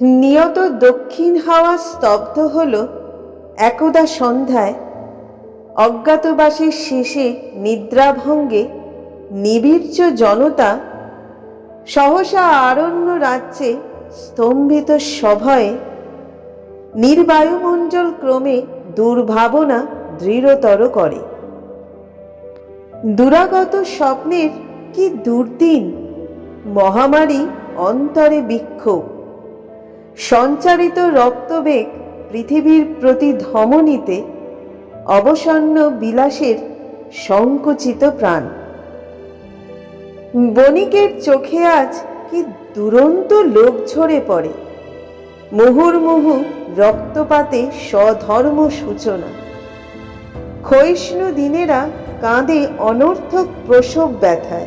নিয়ত দক্ষিণ হাওয়া স্তব্ধ হল। একদা সন্ধ্যায় অজ্ঞাতবাসের শেষে নিদ্রাভঙ্গে নিবিড়চ জনতা সহসা আরণ্য রাজ্যে স্তম্ভিত সভয়ে নির্বায়ুমণ্ডল ক্রমে দুর্ভাবনা দৃঢ়তর করে। দুরাগত স্বপ্নের কি দুর্দিন? মহামারী অন্তরে বিক্ষোভ। সঞ্চারিত রক্তবেগ পৃথিবীর প্রতি ধমনীতে অবসন্ন বিলাসের সংকুচিত প্রাণ। বণিকের চোখে আজ কি দুরন্ত লোক ঝরে পড়ে। মুহুর্মুহু রক্তপাতে স্বধর্ম সূচনা। ক্ষয়িষ্ণু দিনেরা কাঁদে অনর্থক প্রসব ব্যথায়।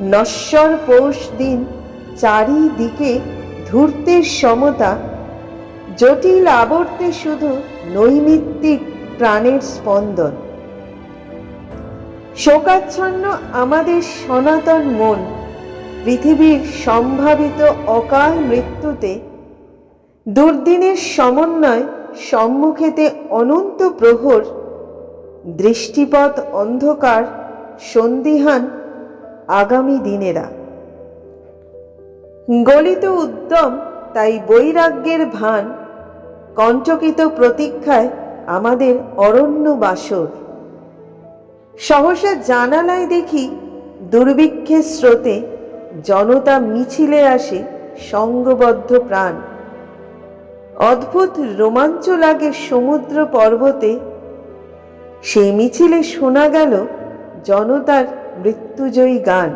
নশ্বর পৌষ দিন চারিদিকে ধূর্তের সমতা, জটিল আবর্তে শুধু নৈমিত্তিক প্রাণের স্পন্দন। শোকাচ্ছন্ন আমাদের সনাতন মন পৃথিবীর সম্ভাবিত অকাল মৃত্যুতে দুর্দিনের সমন্বয় সম্মুখেতে অনন্ত প্রহর, দৃষ্টিপথ অন্ধকার সন্দিহান আগামী দিনেরা। গলিত উদ্যম তাই বৈরাগ্যের ভান। কণ্টকিত প্রতীক্ষায় আমাদের অরণ্য বাসর। সহসা জানালায় দেখি দুর্ভিক্ষের স্রোতে জনতা মিছিলে আসে সঙ্গবদ্ধ প্রাণ। অদ্ভুত রোমাঞ্চ লাগে সমুদ্র পর্বতে সেই মিছিলে শোনা গেল জনতার মৃত্যুজয়ী গান।